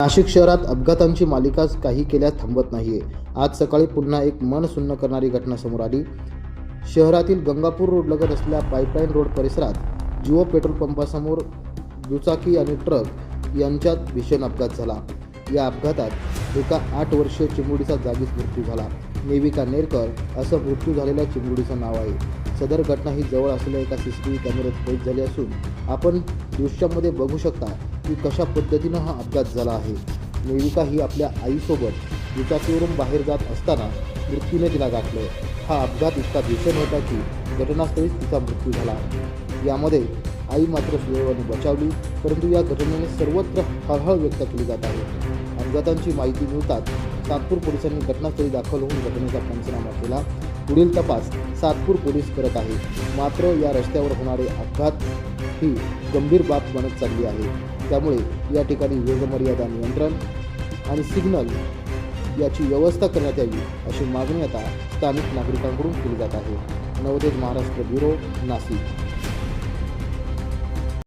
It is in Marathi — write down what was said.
नाशिक शहरात अपघातांची मालिकाच काही केल्यास थांबत नाहीये. आज सकाळी पुन्हा एक मन सुन्न करणारी घटना समोर आली. शहरातील गंगापूर रोड लगत असलेल्या पाईपलाईन रोड परिसरात जिओ पेट्रोल पंपासमोर दुचाकी आणि ट्रक यांच्यात भीषण अपघात झाला. या अपघातात एका आठ वर्षीय चिमुरडीचा जागीच मृत्यू झाला. नेविका नेरकर असं मृत्यू झालेल्या चिमुरडीचं नाव आहे. सदर घटना ही जवळ असलेल्या एका सी सी टी व्ही कॅमेऱ्यात कैद झाली असून आपण दृश्यामध्ये बघू शकता की कशा पद्धतीनं हा अपघात झाला आहे. नेविका ही आपल्या आईसोबत दुचाकीवरून बाहेर जात असताना मृत्यूने तिला गाठलं हा अपघात इतका भीषण होता की घटनास्थळीच तिचा मृत्यू झाला. यामध्ये आई मात्र सुदैवाने बचावली परंतु या घटनेने सर्वत्र हळहळ व्यक्त केली जात आहे. अपघातांची माहिती मिळताच सातपूर पोलिसांनी घटनास्थळी दाखल होऊन घटनेचा पंचनामा केला. पुढील तपास सातपूर पोलीस करत आहे. मात्र या रस्त्यावर होणारे अपघात ही गंभीर बाब बनत चालली आहे. त्यामुळे या ठिकाणी वेगमर्यादा नियंत्रण आणि सिग्नल याची व्यवस्था करण्यात यावी अशी मागणी आता स्थानिक नागरिकांकडून केली जात आहे. नवोदित महाराष्ट्र ब्युरो नाशिक.